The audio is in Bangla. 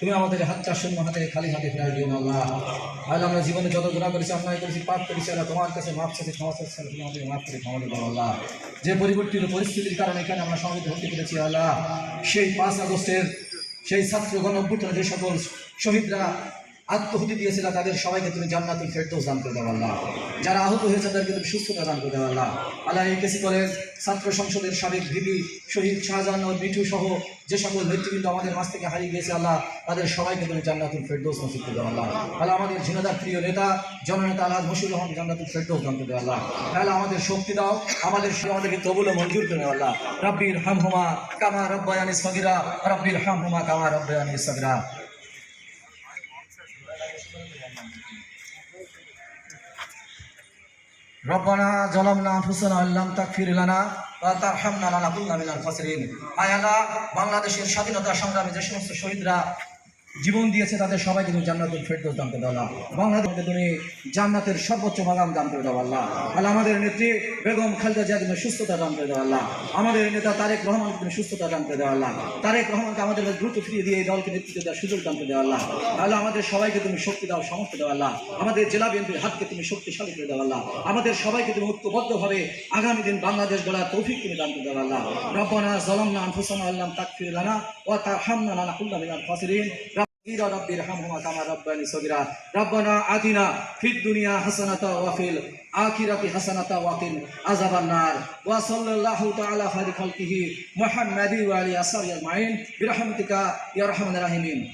তুমি আমাদের হাত হাতটা শূন্য হাতে খালি হাতে ফেরাই দিও আল্লাহ। আল্লাহ আমরা জীবনে যত গুণা করেছি, অন্যায় করেছি, পাপ করেছি, আল্লাহ তোমার কাছে মাপ সাথে ক্ষমা চাচ্ছি তুমি আমাদের মাফ করে ক্ষমা দেবো আল্লাহ। যে পরিবর্তিত পরিস্থিতির কারণে এখানে আমরা সমাজে ভর্তি করেছি আল্লাহ। সেই পাঁচ আগস্টের সেই ছাত্র গণ অভ্যুত্থানে যে সকল শহীদরা আত্মহুতি দিয়েছিল তাদের সবাইকে তুমি জান্নাতুল ফেরদৌস দান করে দাও আল্লাহ। যারা আহত হয়েছে তাদেরকে তুমি সুস্থতা দান করে দাও আল্লাহ। আল্লাহ এই কেসি কলেজ ছাত্র সংসদের সাবেক ভিপি শহীদ শাহজাহান ও মিঠু সহ যে সকল নেতৃবৃন্দ আমাদের মাছ থেকে হারিয়ে গিয়েছে আল্লাহ, তাদের সবাইকে তুমি জান্নাতুল ফেরদৌস নসিব করে দাও আল্লাহ। আল্লাহ আমাদের ঝিনাদার প্রিয় নেতা, জননেতা আল্লাহ মশুর রহমান জান্নাতুল ফেরদৌস দান করে দাও আল্লাহ। তাহলে আমাদের শক্তি দাও, আমাদের আমাদেরকে তবুল ও মঞ্জুর করে আল্লাহ। রব্বির হামহুমা কামা রব্বায়ানি সগিরা, রব্বির হামহুমা কামা রব্বায়ানি সগিরা। রব্বানা জলামনা আনফুসানা আল্লাম তাকফির লানা ওয়া তারহামনা বাংলাদেশের স্বাধীনতা সংগ্রামে যে সমস্ত শহীদরা জীবন দিয়েছে তাদের সবাইকে তুমি জান্নাতুল ফেরদৌস দান করে দাও, আল্লাহ। বাংলাদেশকে তুমি জান্নাতের সর্বোচ্চ বাগান দান করে দাও, আল্লাহ। আল্লাহ, আমাদের নেত্রী বেগম খালেদা জিয়া সুস্থতা দান করে দাও, আল্লাহ। আমাদের নেতা তারেক রহমানকে তুমি সুস্থতা দান করে দাও, আল্লাহ। তারেক রহমানকে আমাদের দ্রুত ফিরিয়ে দিয়ে এই দলকে নেতৃত্ব দেওয়ার সুযোগ দান করে দাও, আল্লাহ। আল্লাহ, আমাদের সবাইকে তুমি শক্তি দাও সামর্থ্য দাও, আল্লাহ। আমাদের জেলা বিএনপির হাতকে তুমি শক্তিশালী করে দাও, আল্লাহ। আমাদের সবাইকে তুমি ঐক্যবদ্ধভাবে আগামী দিন বাংলাদেশ গড়ার তৌফিক তুমি দান করে দাও, আল্লাহ। রব্বানা জালামনা আনফুসানা আল্লাহ তাকফির লানা ওয়া তারহামনা লানাকুন্না মিনাল খাসিরিন। إلى رب ارحمهما كما ربني صغيرا ربنا آتنا في الدنيا حسنة وفي الآخرة حسنة وقنا عذاب النار وصلى الله تعالى خير خلقه محمد وعلى آله وصحبه أجمعين برحمتك يا أرحم الراحمين